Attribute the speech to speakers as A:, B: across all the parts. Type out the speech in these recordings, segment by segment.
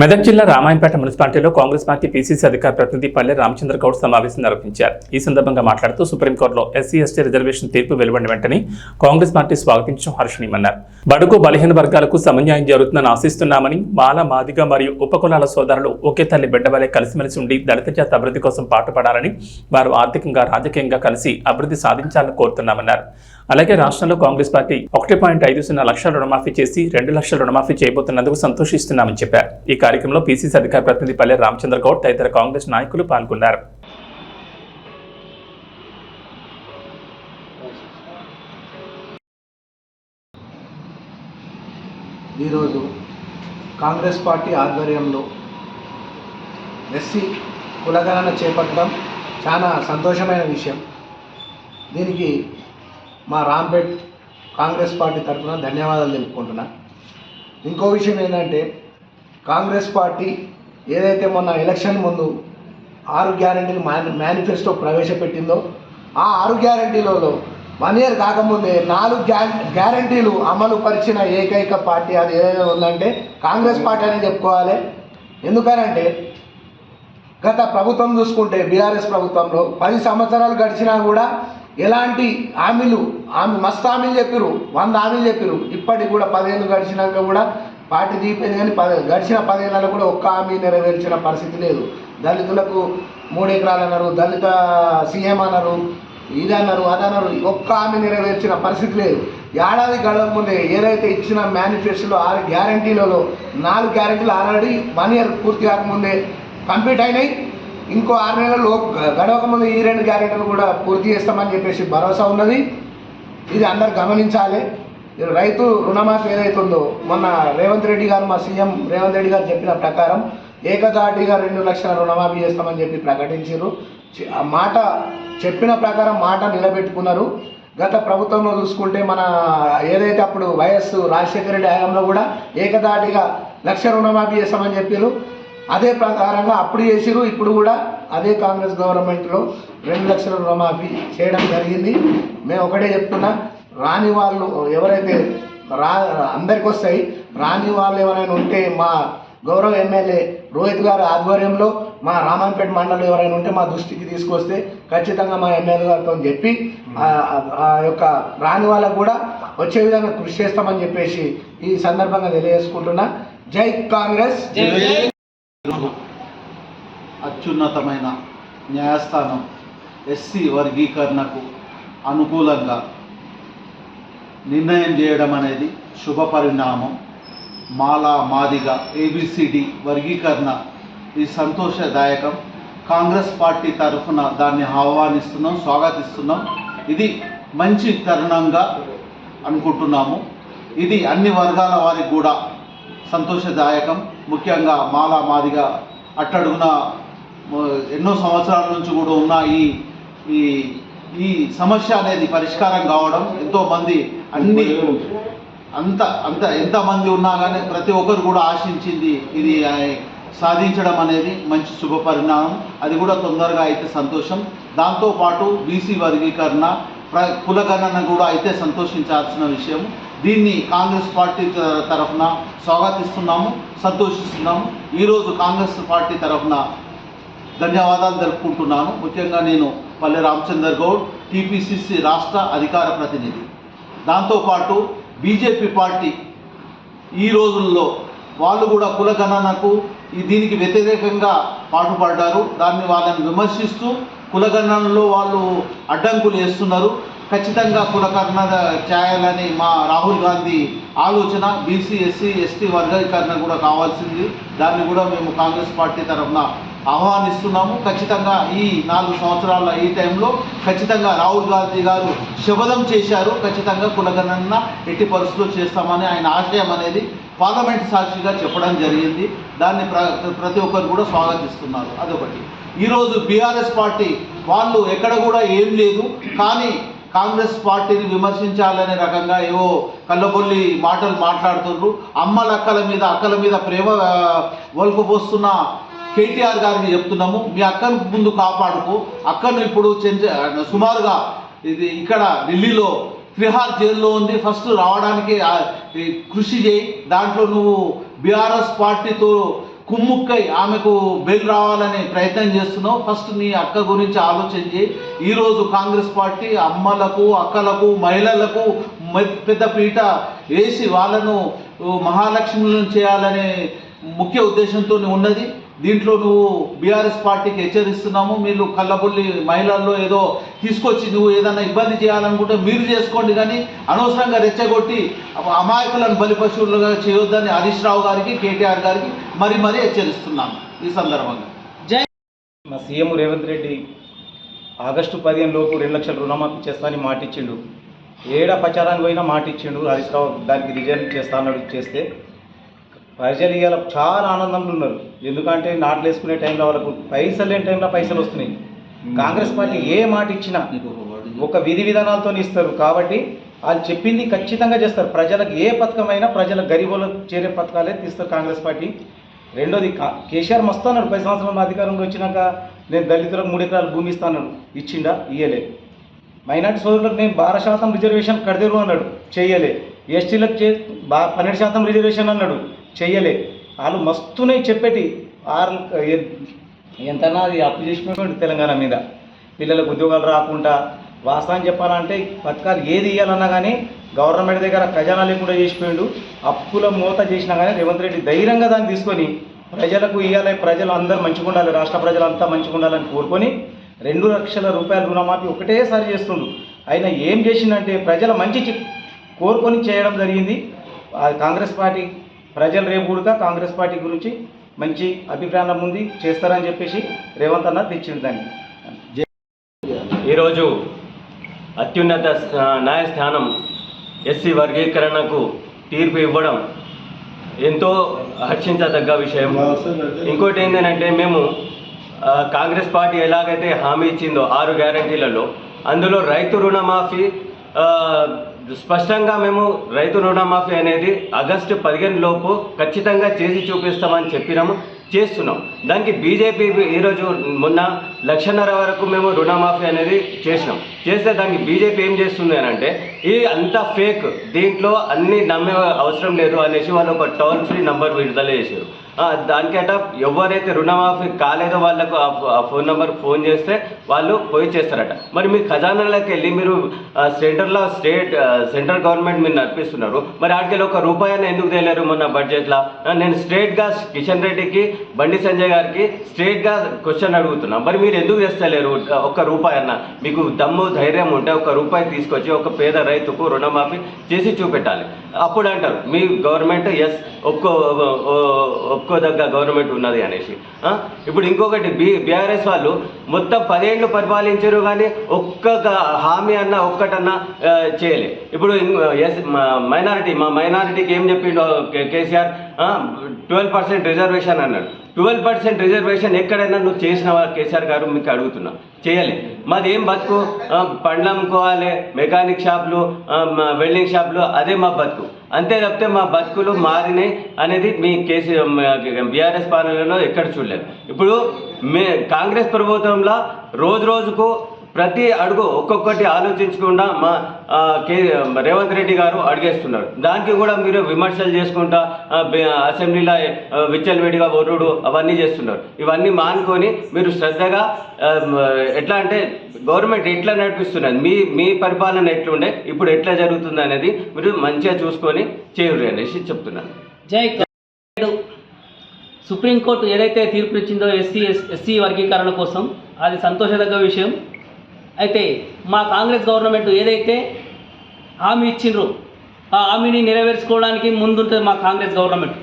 A: మెదక్ జిల్లా రామాయంపేట మున్సిపాలిటీలో Congress party PCC అధికార ప్రతినిధి పల్లె రామచంద్ర గౌడ్ సమావేశం నిర్వహించారు. ఈ సందర్భంగా మాట్లాడుతూ సుప్రీంకోర్టులో ఎస్సీ ఎస్టీ రిజర్వేషన్ తీర్పు వెలువడిన వెంటనే కాంగ్రెస్ పార్టీ స్వాగతించడం హర్షణీయమన్నారు. బడుగు బలహీన వర్గాలకు సమన్యాయం జరుగుతుందని ఆశిస్తున్నామని మాల మాదిగ మరియు ఉపకులాల సోదరులు ఒకే తల్లి బిడ్డవలే కలిసిమెలిసి ఉండి దళిత జాతి అభివృద్ధి కోసం పాటుపడాలని వారు ఆర్థికంగా రాజకీయంగా కలిసి అభివృద్ధి సాధించాలని కోరుతున్నామన్నారు. అలాగే రాష్ట్రంలో కాంగ్రెస్ పార్టీ ఒకటి పాయింట్ ఐదు సున్నా లక్షల రుణమాఫీ చేసి రెండు లక్షల రుణమాఫీ చేయబోతున్నందుకు సంతోషిస్తున్నామని చెప్పారు. ఈ కార్యక్రమంలో పీసీసీ అధికార ప్రతినిధి పల్లె రామచంద్ర గౌడ్ తదితర కాంగ్రెస్ నాయకులు పాల్గొన్నారు.
B: ఈరోజు కాంగ్రెస్ పార్టీ ఆధ్వర్యంలో ఎస్సీ కులగణన చేపట్టడం చాలా సంతోషమైన విషయం. దీనికి మా రాంపేట్ కాంగ్రెస్ పార్టీ తరఫున ధన్యవాదాలు తెలుపుకుంటున్నా. ఇంకో విషయం ఏంటంటే కాంగ్రెస్ పార్టీ ఏదైతే మొన్న ఎలక్షన్ ముందు ఆరు గ్యారంటీలు మేని మేనిఫెస్టో ప్రవేశపెట్టిందో ఆ ఆరు గ్యారంటీలలో వన్ ఇయర్ కాకముందే నాలుగు గ్యా గ్యారంటీలు అమలు పరిచిన ఏకైక పార్టీ అది ఏదైనా ఉందంటే కాంగ్రెస్ పార్టీ అని చెప్పుకోవాలి. ఎందుకనంటే గత ప్రభుత్వం చూసుకుంటే బీఆర్ఎస్ ప్రభుత్వంలో పది సంవత్సరాలు గడిచినా కూడా ఎలాంటి హామీలు ఆమె మస్తు హామీలు చెప్పిరు వంద హామీలు చెప్పిరు ఇప్పటికి కూడా పదిహేను గడిచినాక కూడా పార్టీ దీపేది కానీ పది గడిచిన పదిహేను కూడా ఒక్క హామీ నెరవేర్చిన పరిస్థితి లేదు. దళితులకు మూడు ఎకరాలు అన్నారు దళిత సీఎం అన్నారు ఇది అన్నారు అది అన్నారు ఒక్క హామీ నెరవేర్చిన పరిస్థితి లేదు. ఏడాది గడవ ముందే ఏదైతే ఇచ్చిన మేనిఫెస్టోలో ఆరు గ్యారంటీలలో నాలుగు గ్యారంటీలు ఆల్రెడీ వన్ ఇయర్ పూర్తి కాకముందే కంప్లీట్ అయినాయి. ఇంకో ఆరు నెలల్లో గడవక ముందు ఈ రెండు గ్యారెంటీలు కూడా పూర్తి చేస్తామని చెప్పేసి భరోసా ఉన్నది. ఇది అందరు గమనించాలి. రైతు రుణమాఫీ ఏదైతే ఉందో మొన్న రేవంత్ రెడ్డి గారు మా సీఎం రేవంత్ రెడ్డి గారు చెప్పిన ప్రకారం ఏకధాటిగా రెండు లక్షల రుణమాఫీ చేస్తామని చెప్పి ప్రకటించారు. ఆ మాట చెప్పిన ప్రకారం మాట నిలబెట్టుకున్నారు. గత ప్రభుత్వంలో చూసుకుంటే మన ఏదైతే అప్పుడు వైఎస్ రాజశేఖర రెడ్డి హయాంలో కూడా ఏకదాటిగా లక్ష రుణమాఫీ చేస్తామని చెప్పారు. అదే ప్రకారంగా అప్పుడు చేసిరు ఇప్పుడు కూడా అదే కాంగ్రెస్ గవర్నమెంట్లో రెండు లక్షల రుణమాఫీ చేయడం జరిగింది. మేము ఒకటే చెప్తున్నా రాని వాళ్ళు ఎవరైతే రా అందరికి వస్తాయి రాని వాళ్ళు ఎవరైనా ఉంటే మా గౌరవ ఎమ్మెల్యే రోహిత్ గారి ఆధ్వర్యంలో మా రామన్పేట మండలం ఎవరైనా ఉంటే మా దృష్టికి తీసుకొస్తే ఖచ్చితంగా మా ఎమ్మెల్యే గారితో చెప్పి ఆ- యొక్క రాని వాళ్ళకు కూడా వచ్చే విధంగా కృషి చేస్తామని చెప్పేసి ఈ సందర్భంగా తెలియజేసుకుంటున్నా. జై కాంగ్రెస్!
C: అత్యున్నతమైన న్యాయస్థానం ఎస్సీ వర్గీకరణకు అనుకూలంగా నిర్ణయం చేయడం అనేది శుభ పరిణామం. మాలా మాదిగ ఏబిసిడి వర్గీకరణ ఈ సంతోషదాయకం. కాంగ్రెస్ పార్టీ తరఫున దాన్ని ఆహ్వానిస్తున్నాం స్వాగతిస్తున్నాం. ఇది మంచి తరుణంగా అనుకుంటున్నాము. ఇది అన్ని వర్గాల వారికి కూడా సంతోషదాయకం. ముఖ్యంగా మాలా మాదిగా అట్టడుగున ఎన్నో సంవత్సరాల నుంచి కూడా ఉన్న ఈ ఈ ఈ సమస్య అనేది పరిష్కారం కావడం ఎంతోమంది అన్ని అంత అంత ఎంతమంది ఉన్నా కానీ ప్రతి ఒక్కరు కూడా ఆశించింది ఇది సాధించడం అనేది మంచి శుభ పరిణామం. అది కూడా తొందరగా అయితే సంతోషం. దాంతోపాటు బీసీ వర్గీకరణ ప్ర కులగణన కూడా అయితే సంతోషించాల్సిన విషయం. దీన్ని కాంగ్రెస్ పార్టీ తరఫున స్వాగతిస్తున్నాము సంతోషిస్తున్నాము. ఈరోజు కాంగ్రెస్ పార్టీ తరఫున ధన్యవాదాలు జరుపుకుంటున్నాను ముఖ్యంగా నేను పల్లె రామచందర్ గౌడ్ టీపీసీసీ రాష్ట్ర అధికార ప్రతినిధి. దాంతోపాటు బీజేపీ పార్టీ ఈ రోజుల్లో వాళ్ళు కూడా కులగణనకు ఈ దీనికి వ్యతిరేకంగా పాటుపడ్డారు. దాన్ని వాళ్ళని విమర్శిస్తూ కులగణనలో వాళ్ళు అడ్డంకులు వేస్తున్నారు. ఖచ్చితంగా కులకరణ చేయాలని మా రాహుల్ గాంధీ ఆలోచన బీసీ ఎస్సీ ఎస్టీ వర్గీకరణ కూడా కావాల్సింది. దాన్ని కూడా మేము కాంగ్రెస్ పార్టీ తరఫున ఆహ్వానిస్తున్నాము. ఖచ్చితంగా ఈ నాలుగు సంవత్సరాల ఈ టైంలో ఖచ్చితంగా రాహుల్ గాంధీ గారు శపథం చేశారు. ఖచ్చితంగా కులగణన ఎట్టి పరిస్థితులు చేస్తామని ఆయన ఆశయం అనేది పార్లమెంట్ సాక్షిగా చెప్పడం జరిగింది. దాన్ని ప్ర ప్రతి ఒక్కరు కూడా స్వాగతిస్తున్నారు. అదొకటి. ఈరోజు బీఆర్ఎస్ పార్టీ వాళ్ళు ఎక్కడ కూడా ఏం లేదు. కానీ కాంగ్రెస్ పార్టీని విమర్శించాలనే రకంగా ఏవో కళ్ళబొల్లి మాటలు మాట్లాడుతున్నారు అమ్మలక్కల మీద అక్కల మీద ప్రేమ ఆ, ఒలుకుపోస్తున్న కేటీఆర్ గారికి చెప్తున్నాము. మీ అక్కను ముందు కాపాడుకు. అక్కను ఇప్పుడు చెంచ సుమారుగా ఇది ఇక్కడ ఢిల్లీలో తిహార్ జైల్లో ఉంది. ఫస్ట్ రావడానికి కృషి చేయి. దాంట్లో నువ్వు బీఆర్ఎస్ పార్టీతో కుమ్ముక్కై ఆమెకు బెయిల్ రావాలనే ప్రయత్నం చేస్తున్నావు. ఫస్ట్ నీ అక్క గురించి ఆలోచన చేయి. ఈరోజు కాంగ్రెస్ పార్టీ అమ్మలకు అక్కలకు మహిళలకు పెద్ద పీట వేసి వాళ్ళను మహాలక్ష్మిలను మహాలక్ష్ములను చేయాలనే ముఖ్య ఉద్దేశంతో ఉన్నది. దీంట్లో నువ్వు బీఆర్ఎస్ పార్టీకి హెచ్చరిస్తున్నాము మీరు కళ్ళబుల్లి మహిళల్లో ఏదో తీసుకొచ్చి నువ్వు ఏదైనా ఇబ్బంది చేయాలనుకుంటే మీరు చేసుకోండి కానీ అనవసరంగా రెచ్చగొట్టి అమాయకులను బలిపశువులుగా చేయొద్దని హరీష్ రావు గారికి కేటీఆర్ గారికి మరి మరీ హెచ్చరిస్తున్నాను ఈ సందర్భంగా.
D: మా సీఎం రేవంత్ రెడ్డి ఆగస్టు పదిహేను లోపు రెండు లక్షల రుణమాఫీ చేస్తానని మాట ఇచ్చిండు ఏడ ప్రచారానికి పోయినా మాట ఇచ్చిండు హరీష్ రావు. దానికి రిజైన్ చేస్తా అన్నాడు చేస్తే ప్రజలు ఇవాళ చాలా ఆనందంలో ఉన్నారు. ఎందుకంటే నాట్లు వేసుకునే టైంలో వాళ్ళకు పైసలు లేని టైంలో పైసలు వస్తున్నాయి. కాంగ్రెస్ పార్టీ ఏ మాట ఇచ్చినా ఒక విధి విధానాలతో ఇస్తారు. కాబట్టి వాళ్ళు చెప్పింది ఖచ్చితంగా చేస్తారు. ప్రజలకు ఏ పథకమైనా ప్రజల గరీబులకు చేరే పథకాలే తీస్తారు కాంగ్రెస్ పార్టీ. రెండోది కా- కేసీఆర్ మస్తు అన్నాడు. పది సంవత్సరాల అధికారంలో వచ్చినాక నేను దళితులకు మూడు ఎకరాలు భూమి ఇస్తాను ఇచ్చిండా? ఇయ్యలే. మైనార్టీ సోదరులకు నేను బార శాతం రిజర్వేషన్ కడదేరు అన్నాడు. చెయ్యలే. ఎస్టీలకు చే బా పన్నెండు శాతం రిజర్వేషన్ అన్నాడు. చెయ్యలే వాళ్ళు మస్తునే చెప్పేటి ఆరు ఎ- ఎంతనా అది అప్పు చేసినటువంటి తెలంగాణ మీద. పిల్లలకు ఉద్యోగాలు రాకుండా వాస్తవం చెప్పాలంటే పథకాలు ఏది ఇవ్వాలన్నా కానీ గవర్నమెంట్ దగ్గర ఖజానా లేకుండా చేసిపోయిండు. అప్పుల మూత చేసినా కానీ రేవంత్ రెడ్డి ధైర్యంగా దాన్ని తీసుకొని ప్రజలకు ఇవ్వాలి ప్రజలు అందరూ మంచిగా ఉండాలి రాష్ట్ర ప్రజలంతా మంచిగా ఉండాలని కోరుకొని రెండు లక్షల రూపాయల రుణమాఫీ ఒకటేసారి చేస్తుండు. ఆయన ఏం చేసిందంటే ప్రజల మంచి కోరుకొని చేయడం జరిగింది. ఆ కాంగ్రెస్ పార్టీ ప్రజలు రేపు కూడా కాంగ్రెస్ పార్టీ గురించి మంచి అభిప్రాయం ఉంది చేస్తారని చెప్పేసి రేవంత్ అన్న తెచ్చింది దాన్ని.
E: ఈరోజు అత్యున్నత న్యాయస్థానం ఎస్సీ వర్గీకరణకు తీర్పు ఇవ్వడం ఎంతో హర్షించదగ్గ విషయం. ఇంకోటి ఏంటంటే మేము కాంగ్రెస్ పార్టీ ఎలాగైతే హామీ ఇచ్చిందో ఆరు గ్యారంటీలలో అందులో రైతు రుణమాఫీ స్పష్టంగా మేము రైతు రుణమాఫీ అనేది ఆగస్టు పదిహేను లోపు ఖచ్చితంగా చేసి చూపిస్తామని చెప్పినాము చేస్తున్నాం. దానికి బీజేపీ ఈరోజు మొన్న లక్షన్నర వరకు మేము రుణమాఫీ అనేది చేసినాం. చేస్తే దానికి బీజేపీ ఏం చేస్తుంది అని అంటే ఇది అంతా ఫేక్ దీంట్లో అన్ని నమ్మే అవసరం లేదు అనేసి వాళ్ళు ఒక టోల్ ఫ్రీ నంబర్ విడుదల చేశారు. దానికట ఎవరైతే రుణమాఫీ కాలేదో వాళ్ళకు ఆ ఫో- ఆ ఫోన్ నెంబర్ ఫోన్ చేస్తే వాళ్ళు పోయి చేస్తారట. మరి మీ ఖజానాలకు వెళ్ళి మీరు సెంటర్లో స్టేట్ సెంట్రల్ గవర్నమెంట్ మీరు నడిపిస్తున్నారు. మరి ఆడికెళ్ళి ఒక రూపాయని ఎందుకు తేలేరు మొన్న బడ్జెట్లో? నేను స్ట్రేట్గా కిషన్ రెడ్డికి బండి సంజయ్ గారికి స్ట్రేట్గా క్వశ్చన్ అడుగుతున్నా. మరి మీరు ఎందుకు తెస్తలేరు ఒక్క రూపాయి అన్న? మీకు దమ్ము ధైర్యం ఉంటే ఒక రూపాయి తీసుకొచ్చి ఒక పేద రైతుకు రుణమాఫీ చేసి చూపెట్టాలి. అప్పుడు అంటారు మీ గవర్నమెంట్ ఎస్ ఒక్కో ఓ- గవర్నమెంట్ ఉన్నది అనేసి. ఇప్పుడు ఇంకొకటి బి బీఆర్ఎస్ వాళ్ళు మొత్తం పదేళ్ళు పరిపాలించారు కానీ ఒక్క హామీ అన్న ఒక్కటన్నా చేయలే. ఇప్పుడు ఎస్ మైనారిటీ మా మైనారిటీకి ఏం చెప్పిండో కేసీఆర్? ట్వెల్వ్ పర్సెంట్ రిజర్వేషన్ అన్నాడు. ట్వెల్వ్ పర్సెంట్ రిజర్వేషన్ ఎక్కడైనా నువ్వు చేసినవా కేసీఆర్ గారు? మీకు అడుగుతున్నా. చేయలే. మాది ఏం బతుకు? పండ్లు అమ్ముకోవాలి మెకానిక్ షాపులు వెల్డింగ్ షాపులు అదే మా బతుకు. అంతే తప్పితే మా బతుకులు మారినాయి అనేది మీ కేసీ బీఆర్ఎస్ పాలనలో ఎక్కడ చూడలేదు. ఇప్పుడు మే కాంగ్రెస్ ప్రభుత్వంలో రోజు రోజుకు ప్రతి అడుగు ఒక్కొక్కటి ఆలోచించకుండా మా కే రేవంత్ రెడ్డి గారు అడిగేస్తున్నారు. దానికి కూడా మీరు విమర్శలు చేసుకుంటా అసెంబ్లీలో ఆ, విచ్చలవిడిగా ఒర్రుడు అవన్నీ చేస్తున్నారు. ఇవన్నీ మానుకొని మీరు శ్రద్ధగా ఎట్లా అంటే గవర్నమెంట్ ఎట్లా నడిపిస్తున్నది? మీ మీ పరిపాలన ఎట్లుండే? ఇప్పుడు ఎట్లా జరుగుతుంది అనేది మీరు మంచిగా చూసుకొని చేయరు అనేసి చెప్తున్నాను.
F: జై సుప్రీంకోర్టు ఏదైతే తీర్పు ఇచ్చిందో ఎస్సీ ఎస్సీ వర్గీకరణ కోసం అది సంతోషదగ్గ విషయం. అయితే మా కాంగ్రెస్ గవర్నమెంట్ ఏదైతే హామీ ఇచ్చిండ్రో ఆ హామీని నెరవేర్చుకోవడానికి ముందుంటుంది మా కాంగ్రెస్ గవర్నమెంట్.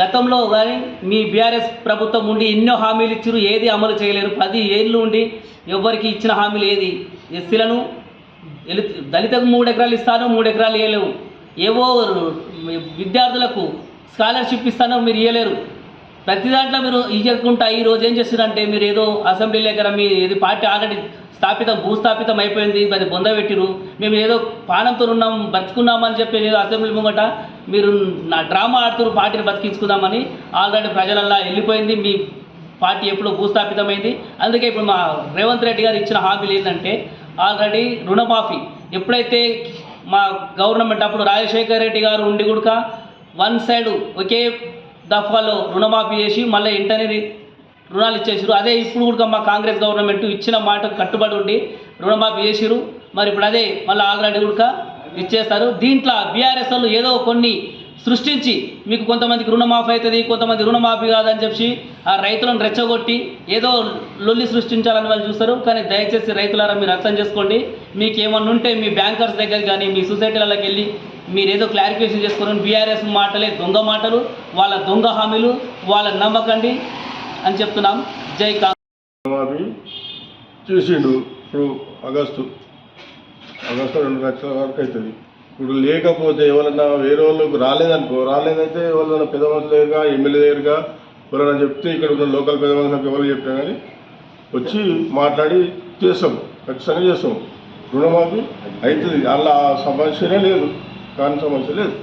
F: గతంలో కానీ మీ బీఆర్ఎస్ ప్రభుత్వం ఉండి ఎన్నో హామీలు ఇచ్చారు ఏది అమలు చేయలేరు. పది ఏళ్ళు ఉండి ఎవరికి ఇచ్చిన హామీలు ఏది? ఎస్సీలను దళితకు మూడు ఎకరాలు ఇస్తాను మూడు ఎకరాలు ఇవ్వలేవు ఏవో విద్యార్థులకు స్కాలర్షిప్ ఇస్తానో మీరు ఇవ్వలేరు ప్రతి దాంట్లో మీరు ఇవ్వకుండా ఈ రోజు ఏం చేస్తున్నారంటే మీరు ఏదో అసెంబ్లీ దగ్గర మీ ఇది పార్టీ ఆల్రెడీ స్థాపితం భూస్థాపితం అయిపోయింది అది బొందబెట్టిరు మేము ఏదో పానంతో ఉన్నాం బతుకున్నామని చెప్పి ఏదో అసెంబ్లీ ముంగట మీరు నా డ్రామా ఆడుతున్నారు పార్టీని బతికించుకుందామని. ఆల్రెడీ ప్రజలల్లా వెళ్ళిపోయింది మీ పార్టీ ఎప్పుడో భూస్థాపితమైంది. అందుకే ఇప్పుడు మా రేవంత్ రెడ్డి గారు ఇచ్చిన హామీలు ఏంటంటే ఆల్రెడీ రుణమాఫీ. ఎప్పుడైతే మా గవర్నమెంట్ అప్పుడు రాజశేఖర్ రెడ్డి గారు ఉండి కూడా వన్ సైడ్ ఒకే దఫాలు రుణమాఫీ చేసి మళ్ళీ ఇంటర్నే రుణాలు ఇచ్చేసారు అదే ఇప్పుడు కూడా మా కాంగ్రెస్ గవర్నమెంట్ ఇచ్చిన మాటకు కట్టుబడి ఉండి రుణమాఫీ చేసిరు మరి ఇప్పుడు అదే మళ్ళీ ఆల్రెడీ కూడా ఇచ్చేస్తారు. దీంట్లో బీఆర్ఎస్ వాళ్ళు ఏదో కొన్ని సృష్టించి మీకు కొంతమందికి రుణమాఫీ అవుతుంది కొంతమంది రుణమాఫీ కాదని చెప్పి ఆ రైతులను రెచ్చగొట్టి ఏదో లొల్లి సృష్టించాలని వాళ్ళు చూస్తారు. కానీ దయచేసి రైతులారా మీరు అర్థం చేసుకోండి. మీకు ఏమన్నా ఉంటే మీ బ్యాంకర్స్ దగ్గర కానీ మీ సొసైటీలకి వెళ్ళి మీరు ఏదో క్లారిఫికేషన్ చేసుకోండి బీఆర్ఎస్ మాటలే దొంగ మాటలు వాళ్ళ దొంగ హామీలు వాళ్ళ నమ్మకండి అని చెప్తున్నాం. జై కాంగ్రెస్
G: మాఫీ చేసిండు ఇప్పుడు ఆగస్టు. ఆగస్టు రెండు లక్షల వరకు అవుతుంది. ఇప్పుడు లేకపోతే ఎవరన్నా వేరే వాళ్ళకి రాలేదనుకో రాలేదైతే ఎవరైనా పెద్ద మనుషుల దగ్గరగా ఎమ్మెల్యే దగ్గరగా ఎవరైనా చెప్తే ఇక్కడ ఉన్న లోకల్ పెద్ద మనుషులకు ఎవరు చెప్పినా కానీ వచ్చి మాట్లాడి చేస్తాం ఖచ్చితంగా చేస్తాం. రుణమాఫీ అవుతుంది. అలా సమస్యనే లేదు కానీ సమస్య లేదు.